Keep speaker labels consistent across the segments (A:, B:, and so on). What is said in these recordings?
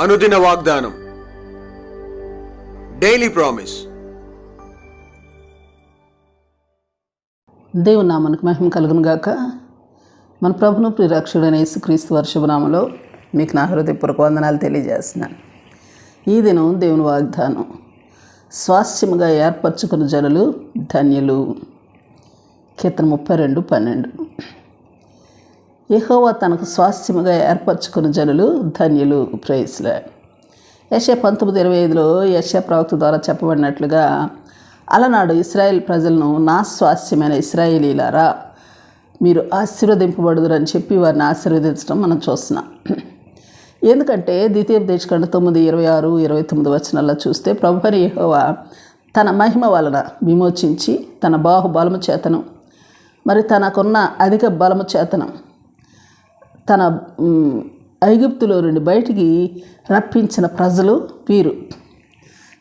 A: అనుదిన వాగ్దానం. Daily promise
B: దేవుని నామనికి మహిమ కలుగును గాక. మన ప్రభును ప్రిరక్షుడైన యేసుక్రీస్తు వర్షభనామలో మీకు నా హృదయపూర్వక వందనాలు తెలియజేస్తున్నాను. ఈ దినం దేవుని వాగ్దానం. స్వాస్థ్యముగా ఏర్పరచుకున్న జనులు ధన్యులు. కీర్తన ముప్పై రెండు పన్నెండు. యహోవా తనకు స్వాస్థ్యముగా ఏర్పరచుకున్న జనులు ధన్యులు. ప్రేయస్లే యశ పంతొమ్మిది ఇరవై ఐదులో యశ ప్రవక్త ద్వారా చెప్పబడినట్లుగా అలనాడు ఇస్రాయేల్ ప్రజలను నా స్వాస్థ్యమైన ఇస్రాయేలీలారా మీరు ఆశీర్వదింపబడుదురని చెప్పి వారిని ఆశీర్వదించడం మనం చూస్తున్నాం. ఎందుకంటే ద్వితీయోపదేశకండ తొమ్మిది ఇరవై ఆరు ఇరవై తొమ్మిది వచనాల్లో చూస్తే ప్రభుని యహోవా తన మహిమ వలన విమోచించి తన బాహుబలము చేతను మరి తనకున్న అధిక బలము చేతను తన ఐగుప్తులో నుండి బయటికి రప్పించిన ప్రజలు వీరు.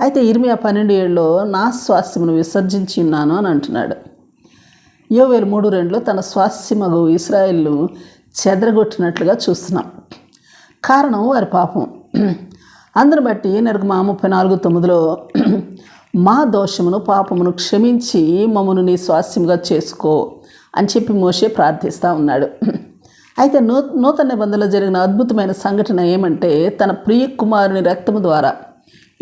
B: అయితే ఇరిమియా పన్నెండు ఏళ్ళలో నా స్వాస్థ్యమును విసర్జించి ఉన్నాను అని అంటున్నాడు. యోవేలు మూడు రెండులో తన స్వాస్థ్యమగు ఇస్రాయిల్ను చెదరగొట్టినట్లుగా చూస్తున్నాం. కారణం వారి పాపం. అందరు బట్టి నిర్గమా ముప్పై నాలుగు తొమ్మిదిలో మా దోషమును పాపమును క్షమించి మమ్మను నీ స్వాస్థ్యముగా చేసుకో అని చెప్పి మోషే ప్రార్థిస్తూ ఉన్నాడు. అయితే నూ నూతన నిబంధనలో జరిగిన అద్భుతమైన సంఘటన ఏమంటే తన ప్రియ కుమారుని రక్తము ద్వారా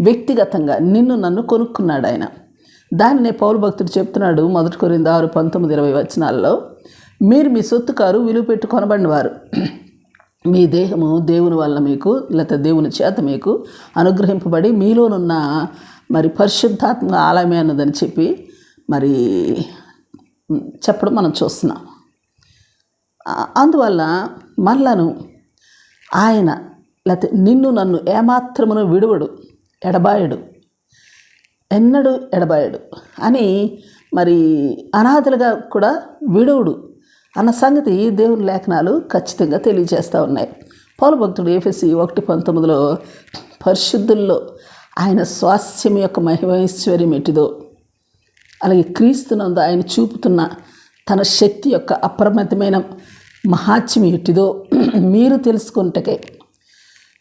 B: వ్యక్తిగతంగా నిన్ను నన్ను కొనుక్కున్నాడు ఆయన. దాన్నే పౌరు భక్తుడు చెప్తున్నాడు మొదటి కొరింది ఆరు పంతొమ్మిది ఇరవై వచనాల్లో. మీరు మీ సొత్తుకారు విలువ పెట్టి కొనబడినవారు. మీ దేహము దేవుని వల్ల మీకు లేకపోతే దేవుని చేత మీకు అనుగ్రహింపబడి మీలోనున్న మరి పరిశుద్ధాత్మ ఆలయమే అన్నదని చెప్పి మరి చెప్పడం మనం చూస్తున్నాం. అందువల్ల మళ్ళను ఆయన లేకపోతే నిన్ను నన్ను ఏమాత్రమును విడువడు ఎడబాయడు ఎన్నడు ఎడబాయడు అని మరి అనాథలుగా కూడా విడువుడు అన్న సంగతి దేవుని లేఖనాలు ఖచ్చితంగా తెలియజేస్తూ ఉన్నాయి. పౌలు భక్తుడు ఏఫెసి ఒకటి పంతొమ్మిదిలో పరిశుద్ధుల్లో ఆయన స్వాస్థ్యం యొక్క మహిమైశ్వర్యం ఎట్టిదో అలాగే క్రీస్తునందు ఆయన చూపుతున్న తన శక్తి యొక్క అప్రమత్తమైన మహాత్మ్యం ఎట్టిదో మీరు తెలుసుకుంటకే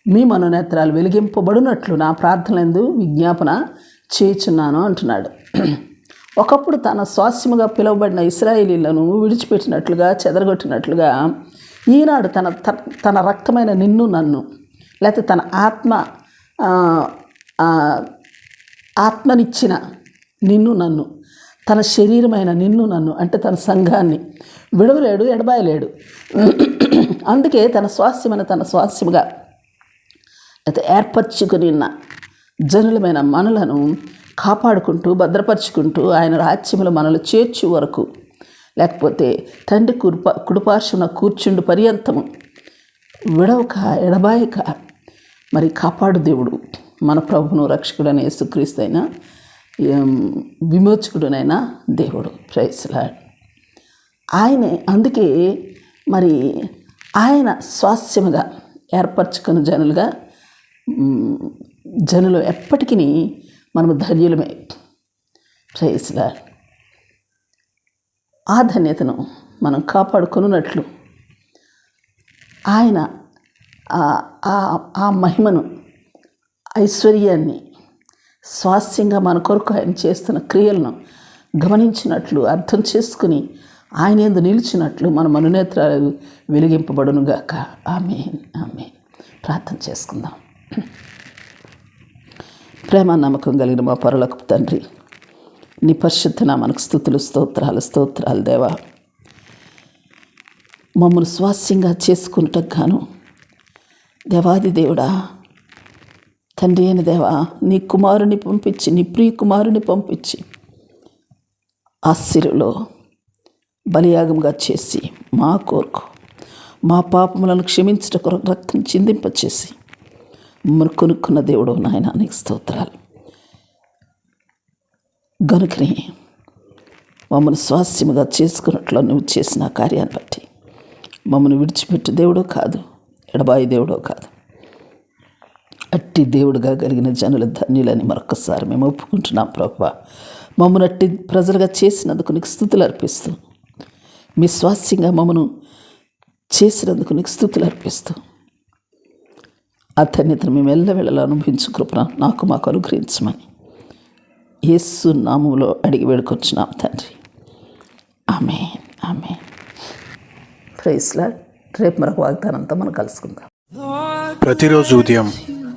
B: మీ మనోనేత్రాలు వెలిగింపబడినట్లు నా ప్రార్థనలందు విజ్ఞాపన చేయుచున్నాను అంటున్నాడు. ఒకప్పుడు తన స్వాస్యముగా పిలువబడిన ఇస్రాయేలీలను విడిచిపెట్టినట్లుగా చెదరగొట్టినట్లుగా ఈనాడు తన త- తన రక్తమైన నిన్ను నన్ను లేకపోతే తన ఆత్మ ఆత్మనిచ్చిన నిన్ను నన్ను తన శరీరమైన నిన్ను నన్ను అంటే తన సంఘాన్ని. విడవలేడు ఎడబాయలేడు. అందుకే తన స్వాస్థ్యమైన తన స్వాస్థ్యముగా అయితే ఏర్పరచుకుని ఉన్న జనులమైన మనలను కాపాడుకుంటూ భద్రపరుచుకుంటూ ఆయన రాజ్యములు మనలు చేర్చు వరకు లేకపోతే తండ్రి కుడిపా కుడిపార్శ్వన కూర్చుండు పర్యంతము విడవక ఎడబాయక మరి కాపాడు దేవుడు మన ప్రభును రక్షకుడైన యేసుక్రీస్తు అయిన విమోచకుడునైన దేవుడు. ప్రైస్లాడ్ ఆయనే అందుకే మరి ఆయన స్వాస్థ్యముగా ఏర్పరచుకున్న జనులుగా జనులు ఎప్పటికీ మనము ధన్యులమే. ప్రైస్లా ఆ ధన్యతను మనం కాపాడుకున్నట్లు ఆయన ఆ- ఆ మహిమను ఐశ్వర్యాన్ని స్వాస్థ్యంగా మన కొరకు ఆయన చేస్తున్న క్రియలను గమనించినట్లు అర్థం చేసుకుని ఆయన ఎందు నిలిచినట్లు మన మనునేత్రాలు వెలిగింపబడునుగాక. ఆమె ఆమె ప్రార్థన చేసుకుందాం. ప్రేమ నమ్మకం కలిగిన మా పరులకు తండ్రి నీ పరిశుద్ధన మనకు స్థుతులు స్తోత్రాలు స్తోత్రాలు దేవా. మమ్మల్ని స్వాస్యంగా చేసుకున్నటకు గాను దేవాది దేవుడా తండ్రి అయిన దేవా నీ కుమారుని పంపించి నీ ప్రియ కుమారుని పంపించి ఆ సిరులో బలియాగంగా చేసి మా కోరుకు మా పాపములను క్షమించట కొరకు రక్తం చిందింపచేసి మమ్మల్ని కొనుక్కున్న దేవుడు నాయన నీకు స్తోత్రాలు. గనుకని మమ్మల్ని స్వాస్యముగా చేసుకున్నట్లు నువ్వు చేసిన కార్యాన్ని బట్టి మమ్మల్ని విడిచిపెట్టు దేవుడో కాదు ఎడబాయి దేవుడో కాదు. నట్టి దేవుడుగా కలిగిన జనుల ధన్యులని మరొకసారి మేము ఒప్పుకుంటున్నాం ప్రభా. మమ్మల్ని అట్టి ప్రజలుగా చేసినందుకు నీకు స్థుతులు అర్పిస్తూ మీ స్వాస్యంగా మమ్మను చేసినందుకు నీకు స్థుతులు అర్పిస్తూ ఆ ధన్యతను మేము ఎల్లవేళలా అనుభవించు కృపణ నాకు మాకు అనుగ్రహించమని యేసు నామంలో అడిగి వేడుకొచ్చున్నాం తండ్రి. ఆమె ఆమె ప్రైస్లా రేపు మరొక వాగ్దానంతో మనం కలుసుకుందాం.
A: ప్రతిరోజు ఉదయం